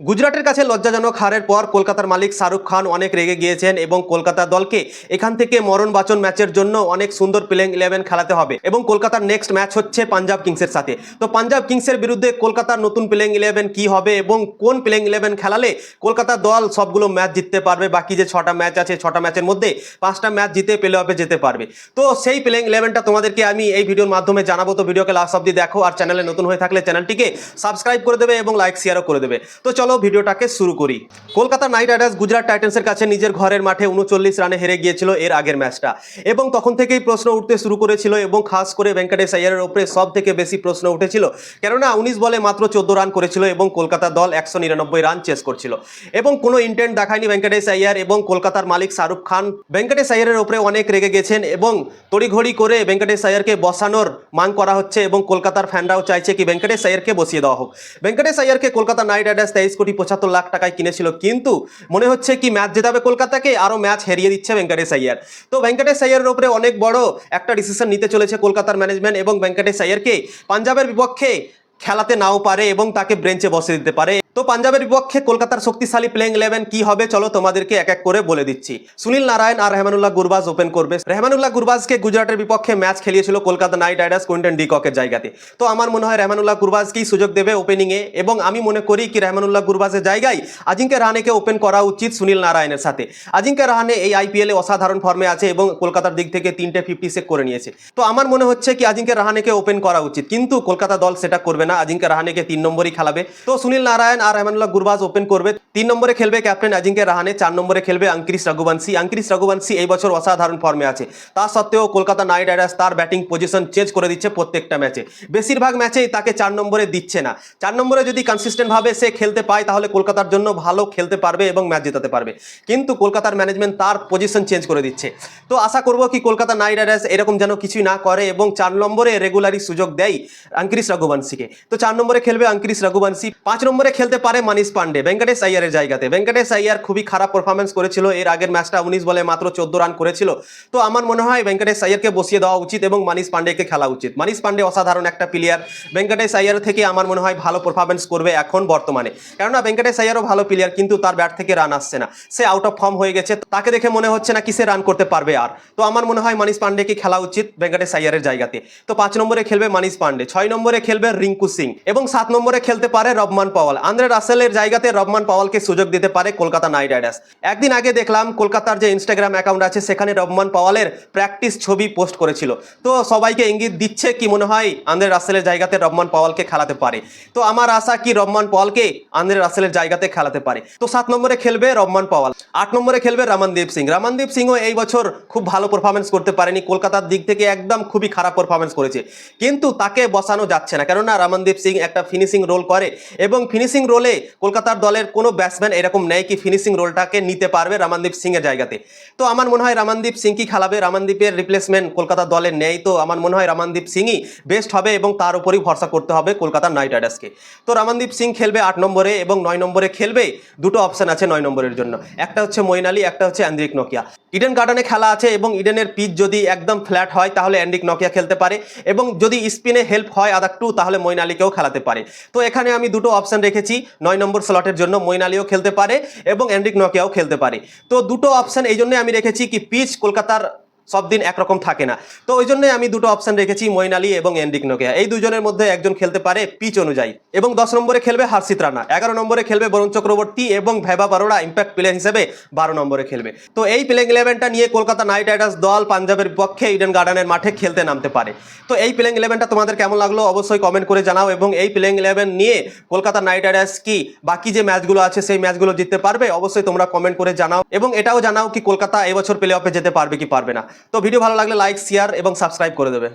গুজরাটের কাছে লজ্জাজনক হারের পর কলকাতার মালিক শাহরুখ খান অনেক রেগে গিয়েছেন এবং কলকাতা দলকে এখান থেকে মরণ বাচন ম্যাচের জন্য অনেক সুন্দর প্লেইং ইলেভেন খেলাতে হবে এবং কলকাতার নেক্সট ম্যাচ হচ্ছে পাঞ্জাব কিংসের সাথে। তো পাঞ্জাব কিংসের বিরুদ্ধে কলকাতার নতুন প্লেইং ইলেভেন কি হবে এবং কোন প্লেইং ইলেভেন খেলালে কলকাতা দল সবগুলো ম্যাচ জিততে পারবে? বাকি যে ছটা ম্যাচ আছে, ছটা ম্যাচের মধ্যে পাঁচটা ম্যাচ জিতে প্লে অফে যেতে পারবে। তো সেই প্লেইং ইলেভেনটা তোমাদেরকে আমি এই ভিডিওর মাধ্যমে জানাব। তো ভিডিওকে লাস্ট অব্দি দেখো আর চ্যানেলে নতুন হয়ে থাকলে চ্যানেলটিকে সাবস্ক্রাইব করে দেবে এবং লাইক শেয়ারও করে দেবে। তো চলো ভিডিওটাকে শুরু করি। কলকাতা নাইট রাইডার্স গুজরাট টাইটান্সের কাছে নিজের ঘরের মাঠে উনচল্লিশ রানে হেরে গিয়েছিল এর আগের ম্যাচটা। এবং তখন থেকেই প্রশ্ন উঠতে শুরু করেছিল এবং খাস করে ভেঙ্কটেশ আয়ারের ওপরে সব থেকে বেশি প্রশ্ন উঠেছিল। কেননা উনিশ বলে মাত্র চোদ্দ রান করেছিল এবং কলকাতা দল একশো নিরানব্বই রান চেস করছিল। এবং কোনো ইন্টেন্ট দেখায়নি ভেঙ্কটেশ আইয়ার এবং কলকাতার মালিক শাহরুখ খান। ভেঙ্কটেশ আয়ারের ওপরে অনেক রেগে গেছেন এবং তড়িঘড়ি করে ভেঙ্কটেশ আয়ারকে বসানোর মান করা হচ্ছে এবং কলকাতার ফ্যানরাও চাইছে কি ভেঙ্কটেশ আয়ারকে বসিয়ে দেওয়া হোক। ভেঙ্কটেশ আইয়ারকে কলকাতা নাইট রাইডার্স তেইশ কোটি পঁচাত্তর লাখ টাকায় কিনেছিল। কিন্তু মনে হচ্ছে কি ম্যাচ জেতাবে কলকাতাকে? আরও ম্যাচ হারিয়ে দিচ্ছে ভেঙ্কটেশ আয়ার তো ভেঙ্কটেশ আয়ারের উপরে অনেক বড় একটা ডিসিশন নিতে চলেছে কলকাতার ম্যানেজমেন্ট এবং ভেঙ্কটেশ আয়ারকে পাঞ্জাবের বিপক্ষে খেলাতে নাও পারে এবং তাকে ব্রেঞ্চে বসে দিতে পারে। তো পাঞ্জাবের বিপক্ষে কলকাতার শক্তিশালী প্লেইং ইলেভেন কি হবে? চলো তোমাদেরকে এক এক করে বলে দিচ্ছি। সুনীল নারায়ণ আর রেহমানুল্লাহ গুরবাজ ওপেন করবে। রেহমানুল্লাহ গুরবাজকে গুজরাটের বিপক্ষে ম্যাচ খেলিয়েছিল কলকাতা নাইট রাইডার্স কুইন্টন ডিককের জায়গাতে। তো আমার মনে হয় রেহমানুল্লাহ গুরবাজকেই সুযোগ দেবে ওপেনিংয়ে এবং আমি মনে করি কি রেহমানুল্লাহ গুরবাজের জায়গায় আজিঙ্কে রাহানেকে ওপেন করা উচিত সুনীল নারায়ণের সাথে। আজিঙ্কে রাহানে এই আইপিএলে অসাধারণ ফর্মে আছে এবং কলকাতার দিক থেকে তিনটে ফিফটি সেক করে নিয়েছে। তো আমার মনে হচ্ছে কি আজিঙ্কে রাহানেকে ওপেন করা উচিত। কিন্তু কলকাতা দল সেটা করবে না। আজিঙ্কে রাহানেকে তিন নম্বরই খেলাবে। তো সুনীল নারায়ণ আর রহমানুল্লাহ গুরবাজ ওপেন করবে। তিন নম্বরে খেলবে ক্যাপ্টেন আজিঙ্কে রাহানে, চার নম্বরে খেলবে অঙ্কিরিশ রঘুবংশী। অঙ্কিরিশ রঘুবংশী এই বছর অসাধারণ ফর্মে আছে। তা সত্ত্বেও কলকাতা নাইট রাইডার্স তার ব্যাটিং পজিশন চেঞ্জ করে দিচ্ছে প্রত্যেকটা ম্যাচে। বেশিরভাগ ম্যাচেই তাকে চার নম্বরে দিচ্ছে না। চার নম্বরে যদি কনসিস্টেন্ট ভাবে সে খেলতে পায়, তাহলে কলকাতার জন্য ভালো খেলতে পারবে এবং ম্যাচ জেতাতে পারবে। কিন্তু কলকাতার ম্যানেজমেন্ট তার পজিশন চেঞ্জ করে দিচ্ছে। তো আশা করব কি কলকাতা নাইট রাইডার্স এরকম যেন কিছুই না করে এবং চার নম্বরে রেগুলারই সুযোগ দেয় অঙ্কিরিশ রঘুবংশীকে। তো চার নম্বরে খেলবে অঙ্কিরিশ রঘুবংশী। পাঁচ নম্বরে খেলতে পারে মানিশ পান্ডে। ভেঙ্কটেশ আইয়ারের জায়গাতে। ভেঙ্কটেশ আইয়ার খুবই খারাপ পারফরমেন্স করেছিল। এর আগের ম্যাচটা উনিশ বলে মাত্র চোদ্দ রান করেছিল। তো আমার মনে হয় ভেঙ্কটেশ আইয়ারকে বসিয়ে দেওয়া উচিত এবং মানিশ পান্ডেকে খেলা উচিত। মানিশ পান্ডে অসাধারণ একটা প্লেয়ার ভেঙ্কটেশ আইয়ার থেকে আমার মনে হয় ভালো পারফরমেন্স করবে এখন বর্তমানে। কেননা ভেঙ্কটেশ আইয়ারও ভালো প্লেয়ার কিন্তু তার ব্যাট থেকে রান আসছে না। সে আউট অফ ফর্ম হয়ে গেছে। তাকে দেখে মনে হচ্ছে না কি সে রান করতে পারবে আর। তো আমার মনে হয় মানিশ পান্ডেকে খেলা উচিত ভেঙ্কটেশ আইয়ারের জায়গাতে। তো পাঁচ নম্বরে খেলবে মানিশ পান্ডে, ছয় নম্বরে খেলবে রিঙ্কু সিং এবং সাত নম্বরে খেলতে পারে রবমান পাওয়াল। আন্দ্রে রাসেলের জায়গাতে রবমান পাওয়ালকে সুযোগ দিতে পারে কলকাতা নাইট রাইডার্স। একদিন আগে দেখলাম কলকাতার যে ইনস্টাগ্রাম অ্যাকাউন্ট আছে, সেখানে রবমান পাওয়ালের প্র্যাকটিস ছবি পোস্ট করেছিল। তো সবাইকে ইঙ্গিত দিচ্ছে কি মনে হয় আন্দ্রে রাসেলের জায়গাতে রবমান পাওয়ালকে খেলাতে পারে। তো আমার আশা কি রবমান পাওয়ালকে আন্দ্রে রাসেলের জায়গাতে খেলাতে পারে। তো সাত নম্বরে খেলবে রবমান পাওয়াল, আট নম্বরে খেলবে রমনদীপ সিং। রমনদীপ সিংও এই বছর খুব ভালো পারফরমেন্স করতে পারেনি, কলকাতার দিক থেকে একদম খুবই খারাপ পারফরমেন্স করেছে। কিন্তু তাকে বসানো যাচ্ছে না, কেননা রমনদীপ সিং একটা ফিনিশিং রোল করে এবং ফিনিশিং রোলে কলকাতার দলের কোনো ব্যাটসম্যান এরকম নেই কি ফিনিশিং রোলটাকে নিতে পারবে রমনদীপ সিং এর জায়গাতে। তো আমার মনে হয় রমনদীপ সিং কি খেলাবে? রমনদীপের রিপ্লেসমেন্ট কলকাতা দলের নেই। তো আমার মনে হয় রমনদীপ সিংই বেস্ট হবে এবং তার উপরই ভরসা করতে হবে কলকাতা নাইট রাইডার্সকে। তো রমনদীপ সিং খেলবে আট নম্বরে এবং নয় নম্বরে খেলবে দুটো অপশন আছে নয় নম্বরের জন্য। একটা হচ্ছে মইন আলী একটা হচ্ছে অ্যান্দ্রিক নকিয়া। ইডেন গার্ডেনে খেলা আছে এবং ইডেনের পিচ যদি একদম ফ্ল্যাট হয় তাহলে অ্যান্ড্রিক নকিয়া খেলতে পারে এবং যদি স্পিনে হেল্প হয় আদার টু তাহলে মইন আলীকেও খেলাতে পারে। তো এখানে আমি দুটো অপশন রেখেছি। নয় নম্বর স্লটের জন্য মইন আলীও খেলতে পারে এবং এন্ড্রিক নকিয়াও খেলতে পারে। তো দুটো অপশান এই জন্যই আমি রেখেছি কি পিচ কলকাতার সব দিন একরকম থাকে না। তো ওই জন্যই আমি দুটো অপশন রেখেছি, মইন আলী এবং এন্ডিক নোকিয়া। এই দুজনের মধ্যে একজন খেলতে পারে পিচ অনুযায়ী এবং দশ নম্বরে খেলবে হার্ষিত রানা। এগারো নম্বরে খেলবে বরুণ চক্রবর্তী এবং ভেবা বারোড়া ইম্প্যাক্ট প্লেয়ার হিসেবে বারো নম্বরে খেলবে। তো এই প্লেইং ইলেভেনটা নিয়ে কলকাতা নাইট রাইডার্স দল পাঞ্জাবের বিপক্ষে ইডেন গার্ডেনের মাঠে খেলতে নামতে পারে। তো এই প্লেইং ইলেভেনটা তোমাদের কেমন লাগল অবশ্যই কমেন্ট করে জানাও এবং এই প্লেইং ইলেভেন নিয়ে কলকাতা নাইট রাইডার্স কি বাকি যে ম্যাচগুলো আছে সেই ম্যাচগুলো জিততে পারবে অবশ্যই তোমরা কমেন্ট করে জানাও এবং এটাও জানাও কি কলকাতা এবছর প্লে অফে যেতে পারবে কি পারবে না। তো ভিডিও ভালো লাগলে লাইক শেয়ার এবং সাবস্ক্রাইব করে দেবে।